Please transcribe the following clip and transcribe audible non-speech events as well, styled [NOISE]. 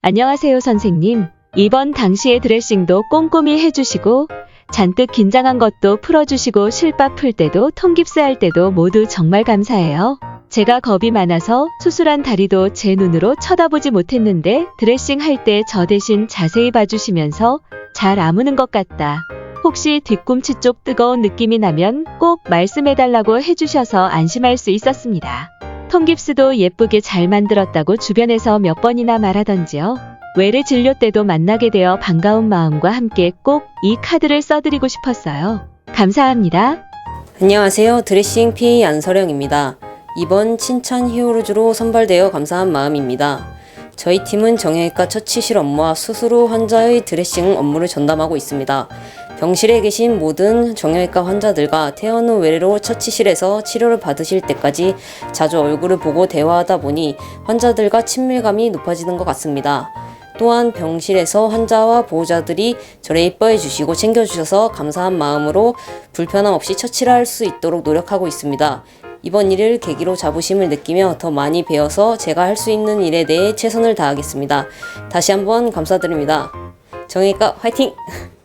안녕하세요, 선생님. 이번 당시의 드레싱도 꼼꼼히 해주시고, 잔뜩 긴장한 것도 풀어주시고, 실밥 풀 때도 통깁스 할 때도 모두 정말 감사해요. 제가 겁이 많아서 수술한 다리도 제 눈으로 쳐다보지 못했는데 드레싱 할 때 저 대신 자세히 봐주시면서 잘 아무는 것 같다. 혹시 뒤꿈치 쪽 뜨거운 느낌이 나면 꼭 말씀해달라고 해주셔서 안심할 수 있었습니다. 통깁스도 예쁘게 잘 만들었다고 주변에서 몇 번이나 말하던지요. 외래 진료 때도 만나게 되어 반가운 마음과 함께 꼭 이 카드를 써드리고 싶었어요. 감사합니다. 안녕하세요. 드레싱 PA 안서령입니다. 이번 칭찬 히어로즈로 선발되어 감사한 마음입니다. 저희 팀은 정형외과 처치실 업무와 수술 후 환자의 드레싱 업무를 전담하고 있습니다. 병실에 계신 모든 정형외과 환자들과 퇴원 후 외래로 처치실에서 치료를 받으실 때까지 자주 얼굴을 보고 대화하다 보니 환자들과 친밀감이 높아지는 것 같습니다. 또한 병실에서 환자와 보호자들이 저를 예뻐해 주시고 챙겨주셔서 감사한 마음으로 불편함 없이 처치를 할 수 있도록 노력하고 있습니다. 이번 일을 계기로 자부심을 느끼며 더 많이 배워서 제가 할 수 있는 일에 대해 최선을 다하겠습니다. 다시 한번 감사드립니다. 정형외과 화이팅! [LAUGHS]